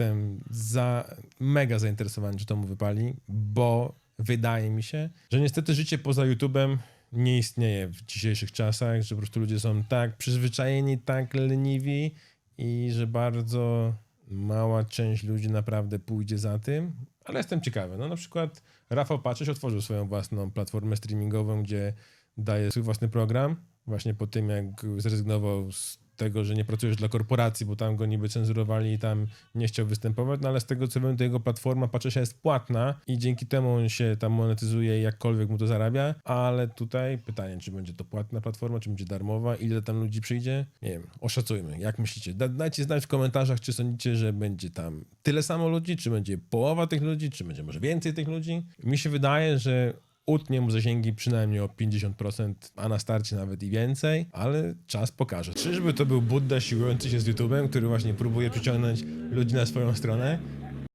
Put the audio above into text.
jestem za, mega zainteresowany, czy to mu wypali, bo wydaje mi się, że niestety życie poza YouTube'em nie istnieje w dzisiejszych czasach, że po prostu ludzie są tak przyzwyczajeni, tak leniwi i że bardzo mała część ludzi naprawdę pójdzie za tym, ale jestem ciekawy. No na przykład Rafał Patrzyś otworzył swoją własną platformę streamingową, gdzie daje swój własny program, właśnie po tym jak zrezygnował z tego, że nie pracujesz dla korporacji, bo tam go niby cenzurowali i tam nie chciał występować, no ale z tego co wiem, to jego platforma Patrzysia jest płatna i dzięki temu on się tam monetyzuje i jakkolwiek mu to zarabia, ale tutaj pytanie, czy będzie to płatna platforma, czy będzie darmowa, ile tam ludzi przyjdzie, nie wiem, oszacujmy, jak myślicie? Da, dajcie znać w komentarzach, czy sądzicie, że będzie tam tyle samo ludzi, czy będzie połowa tych ludzi, czy będzie może więcej tych ludzi. Mi się wydaje, że utnie mu zasięgi przynajmniej o 50%, a na starcie nawet i więcej, ale czas pokaże. Czyżby to był Budda siłujący się z YouTube'em, który właśnie próbuje przyciągnąć ludzi na swoją stronę?